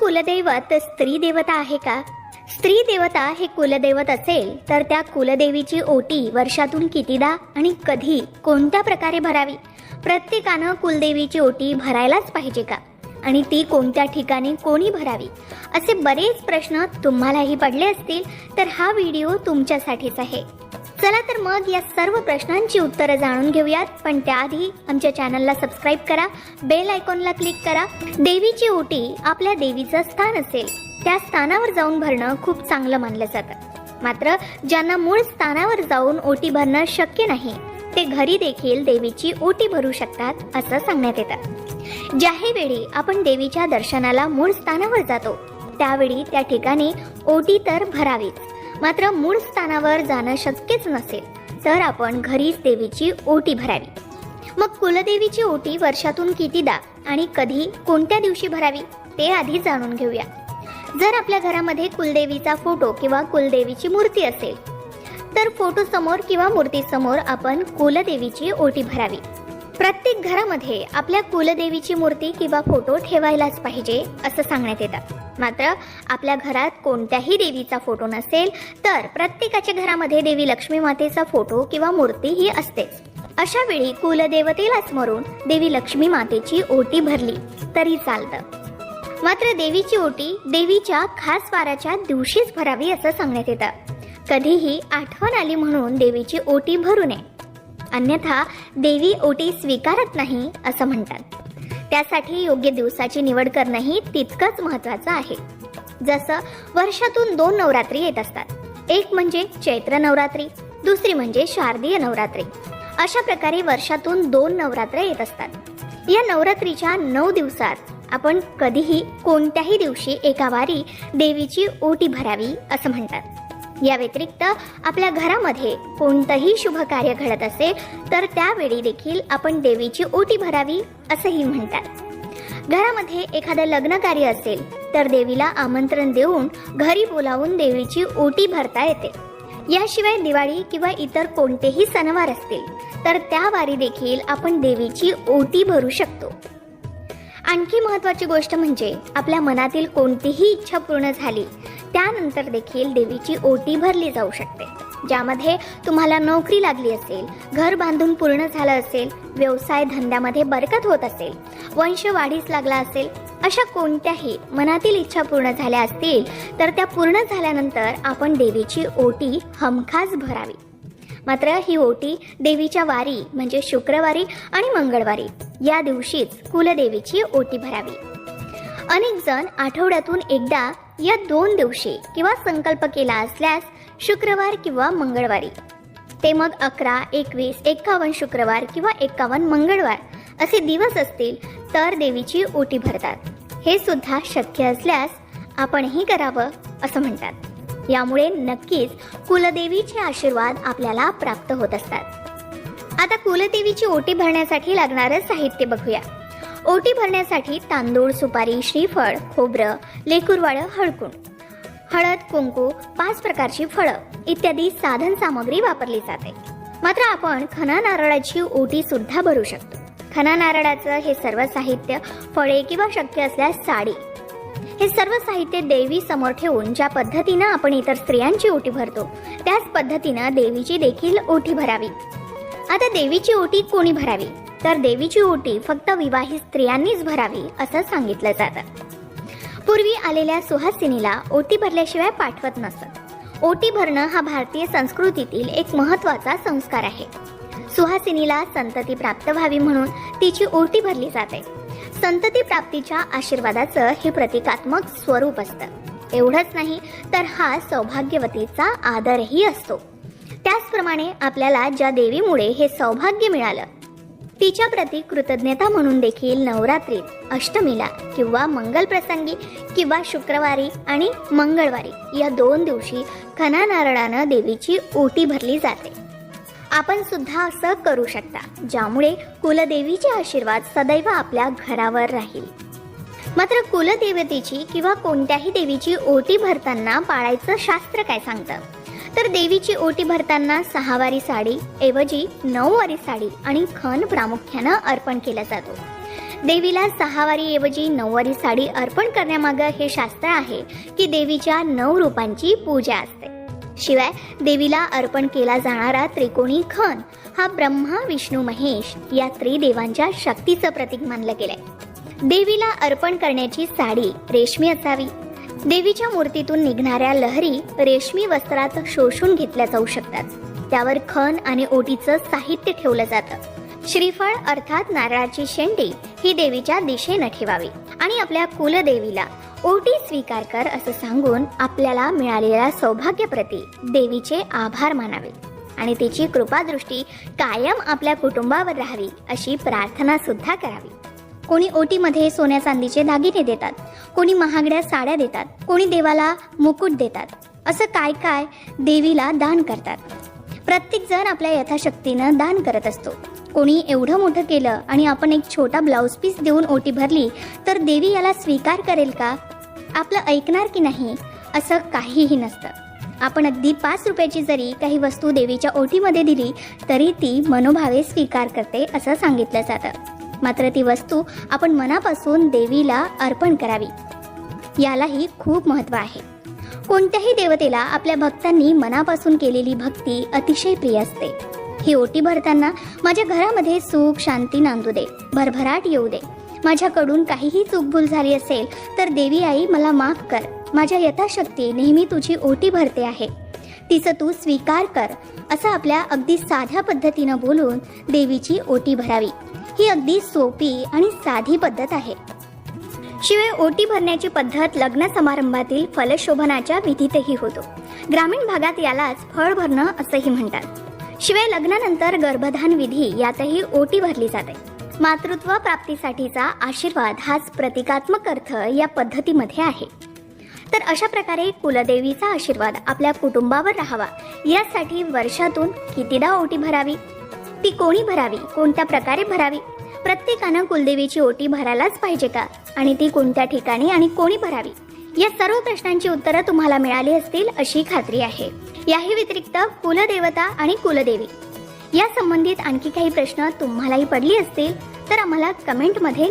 कुलदैवत स्त्री देवता आहे का? स्त्री देवता हे कुलदैवत असेल तर त्या कुलदेवीची ओटी वर्षातून कितीदा आणि कधी कोणत्या प्रकारे भरावी? प्रत्येकानं कुलदेवीची ओटी भरायलाच पाहिजे का? आणि ती कोणत्या ठिकाणी कोणी भरावी? असे बरेच प्रश्न तुम्हालाही पडले असतील तर हा व्हिडिओ तुमच्यासाठीच आहे. चला तर मग या सर्व प्रश्नांची उत्तरं जाणून घेऊयात. पण त्याआधी आमच्या चॅनलला सबस्क्राईब करा बेल आयकॉनला क्लिक करा. देवीची ओटी आपल्या देवीचं स्थान असेल. त्या स्थानावर जाऊन भरणं खूप चांगलं मानलं जातं. मात्र ज्यांना मूळ स्थानावर जाऊन ओटी भरणं शक्य नाही ते घरी देखील देवीची ओटी भरू शकतात असं सांगण्यात येतं. ज्याही वेळी आपण देवीच्या दर्शनाला मूळ स्थानावर जातो त्यावेळी त्या ठिकाणी ओटी तर भरावीच. मात्र मूळ स्थानावर जाणं शक्यच नसेल तर आपण घरीच देवीची ओटी भरावी. मग कुलदेवीची ओटी वर्षातून कितीदा आणि कधी कोणत्या दिवशी भरावी ते आधी जाणून घेऊया. जर आपल्या घरामध्ये कुलदेवीचा फोटो किंवा कुलदेवीची मूर्ती असेल तर फोटो समोर किंवा मूर्तीसमोर आपण कुलदेवीची ओटी भरावी. प्रत्येक घरामध्ये आपल्या कुलदेवीची मूर्ती किंवा फोटो ठेवायलाच पाहिजे असं सांगण्यात येतं. मात्र आपल्या घरात कोणत्याही देवीचा फोटो नसेल तर प्रत्येकाच्या घरामध्ये देवी लक्ष्मी मातेचा फोटो किंवा मूर्ती ही असतेच. अशा वेळी कुलदेवतेला स्मरून देवी लक्ष्मी मातेची ओटी भरली तरी चालतं. मात्र देवीची ओटी देवीच्या खास वाराच्या दिवशीच भरावी असं सांगण्यात येतं. कधीही आठवण आली म्हणून देवीची ओटी भरू नये. अन्यथा देवी ओटी स्वीकारत नाही असं म्हणतात. त्यासाठी योग्य दिवसाची निवड करणंही तितकंच महत्वाचं आहे. जसं वर्षातून दोन नवरात्री येत असतात. एक म्हणजे चैत्र नवरात्री दुसरी म्हणजे शारदीय नवरात्री. अशा प्रकारे वर्षातून दोन नवरात्र येत असतात. या नवरात्रीच्या नऊ दिवसात आपण कधीही कोणत्याही दिवशी एका वारी देवीची ओटी भरावी असं म्हणतात. या व्यतिरिक्त आपल्या घरामध्ये कोणतंही शुभ कार्य घडत असेल तर त्यावेळी देखील आपण देवीची ओटी भरावी असंही म्हणतात. घरामध्ये एखादं लग्न कार्य असेल तर देवीला आमंत्रण देऊन घरी बोलावून देवीची ओटी भरता येते. याशिवाय दिवाळी किंवा इतर कोणतेही सणवार असतील तर त्या वारी देखील आपण देवीची ओटी भरू शकतो. आणखी महत्वाची गोष्ट म्हणजे आपल्या मनातील कोणतीही इच्छा पूर्ण झाली त्यानंतर देखील देवीची ओटी भरली जाऊ शकते ज्यामध्ये तुम्हाला नोकरी लागली असेल घर बांधून पूर्ण झालं असेल व्यवसाय धंद्यामध्ये बरकत होत असेल वंश वाढीस लागला असेल अशा कोणत्याही मनातील इच्छा पूर्ण झाल्या असतील तर त्या पूर्ण झाल्यानंतर आपण देवीची ओटी हमखास भरावी. मात्र ही ओटी देवीच्या वारी म्हणजे शुक्रवारी आणि मंगळवारी या दिवशीच कुलदेवीची ओटी भरावी. अनेक जण आठवड्यातून एकदा या दोन दिवशी किंवा संकल्प केला असल्यास शुक्रवार किंवा मंगळवारी. ते मग अकरा एकवीस एक्कावन्न शुक्रवार किंवा एक्कावन्न मंगळवार असे दिवस असतील तर देवीची ओटी भरतात. हे सुद्धा शक्य असल्यास आपणही करावं असं म्हणतात. यामुळे नक्कीच कुलदेवीचे आशीर्वाद आपल्याला प्राप्त होत असतात. आता कुलदेवीची ओटी भरण्यासाठी लागणारं साहित्य बघूया. ओटी भरण्यासाठी तांदूळ सुपारी श्रीफळ खोबरं लेकुरवाळं हळकुण हळद कुंकू पाच प्रकारची फळं इत्यादी साधन सामग्री वापरली जाते. मात्र आपण खना नारळाची ओटी सुद्धा भरू शकतो. खना नारळाचं हे सर्व साहित्य फळे किंवा शक्य असल्यास साडी. हे सर्व साहित्य देवी समोर ठेवून ज्या पद्धतीनं आपण इतर स्त्रियांची ओटी भरतो त्याच पद्धतीनं देवीची देखील ओटी भरावी. आता देवीची ओटी कोणी भरावी? तर देवीची ओटी फक्त विवाहित स्त्रियांनीच भरावी असं सांगितलं जातं. पूर्वी आलेल्या सुहासिनीला ओटी भरल्याशिवाय पाठवत नसत. ओटी भरणं हा भारतीय संस्कृतीतील एक महत्त्वाचा संस्कार आहे. सुहासिनीला संतती प्राप्त व्हावी म्हणून तिची ओटी भरली जाते. संतती प्राप्तीच्या आशीर्वादाचं हे प्रतिकात्मक स्वरूप असतं. एवढंच नाही तर हा सौभाग्यवतीचा आदरही असतो. त्याचप्रमाणे आपल्याला ज्या देवीमुळे हे सौभाग्य मिळालं तिच्या प्रती कृतज्ञता म्हणून देखील नवरात्रीत अष्टमीला किंवा मंगल प्रसंगी किंवा शुक्रवारी आणि मंगळवारी या दोन दिवशी खना नारळानं देवीची ओटी भरली जाते. आपण सुद्धा असं करू शकता ज्यामुळे कुलदेवीचे आशीर्वाद सदैव आपल्या घरावर राहील. मात्र कुलदेवतेची किंवा कोणत्याही देवीची ओटी भरताना पाळायचं शास्त्र काय सांगतं? तर देवीची ओटी भरताना सहावारी साडी ऐवजी नऊवारी साडी आणि खण प्रामुख्यानं अर्पण केला जातो. देवीला सहावारी ऐवजी नऊवारी साडी अर्पण करण्यामागं हे शास्त्र आहे की देवीच्या नऊ रूपांची पूजा असते. शिवाय देवीला अर्पण केला जाणारा त्रिकोणी खण हा ब्रह्मा विष्णू महेश या त्रिदेवांच्या शक्तीचं प्रतीक मानलं गेलंय. देवीला अर्पण करण्याची साडी रेशमी असावी देवीच्या मूर्तीतून निघणाऱ्या लहरी रेशमी वस्त्रात शोषून घेतल्या जाऊ शकतात. त्यावर खण आणि ओटीचं साहित्य ठेवलं जातं. श्रीफळ अर्थात नारळाची शेंडी ही देवीच्या दिशेनं ठेवावी. आणि आपल्या कुलदेवीला ओटी स्वीकार कर असं सांगून आपल्याला मिळालेल्या सौभाग्यप्रती देवीचे आभार मानावे. आणि तिची कृपादृष्टी कायम आपल्या कुटुंबावर राहावी अशी प्रार्थना सुद्धा करावी. कोणी ओटीमध्ये सोन्या चांदीचे दागिने देतात कोणी महागड्या साड्या देतात कोणी देवाला मुकुट देतात. असं काय काय देवीला दान करतात. प्रत्येक जण आपल्या यथाशक्तीनं दान करत असतो. कोणी एवढं मोठं केलं आणि आपण एक छोटा ब्लाऊज पीस देऊन ओटी भरली तर देवी याला स्वीकार करेल का? आपलं ऐकणार की नाही असं काहीही नसतं. आपण अगदी पाच रुपयाची जरी काही वस्तू देवीच्या ओटीमध्ये दिली तरी ती मनोभावे स्वीकार करते असं सांगितलं जातं. मात्र ती वस्तू आपण मनापासून देवीला अर्पण करावी. यालाही खूप महत्त्व आहे. कोणत्याही देवतेला आपल्या भक्तांनी मनापासून केलेली भक्ती अतिशय प्रिय असते. ही ओटी भरताना माझ्या घरामध्ये सुख शांती नांदू दे. भरभराट येऊ दे. माझ्याकडून काहीही चूकभूल झाली असेल तर देवी आई मला माफ कर. माझ्या यथाशक्ती नेहमी तुझी ओटी भरते आहे. तिचं तू स्वीकार कर. असं आपल्या अगदी साध्या पद्धतीनं बोलून देवीची ओटी भरावी. ही अगदी सोपी आणि साधी पद्धत आहे. शिवाय ओटी भरण्याची पद्धत लग्न समारंभातील फलशोभनाच्या विधीतही होतो. ग्रामीण भागात यालाच फळ भरणं असंही म्हणतात. शिवाय लग्नानंतर गर्भधान विधी यातही ओटी भरली जाते. मातृत्व प्राप्तीसाठीचा आशीर्वाद हाच प्रतिकात्मक अर्थ या पद्धतीमध्ये आहे. तर अशा प्रकारे कुलदेवीचा आशीर्वाद आपल्या कुटुंबावर राहावा यासाठी वर्षातून कितीदा ओटी भरावी? ती कोणी भरावी? कोणत्या प्रकारे भरावी? प्रत्येकानं कुलदेवीची ओटी भरायलाच पाहिजे का? आणि ती कोणत्या ठिकाणी आणि कोणी भरावी? या सर्व प्रश्नांची उत्तरं तुम्हाला मिळाली असतील अशी खात्री आहे. याही व्यतिरिक्त कुलदेवता आणि कुलदेवी. या संबंधित आणखी काही प्रश्न तुम्हालाही पडली असतील तर आम्हाला कमेंटमध्ये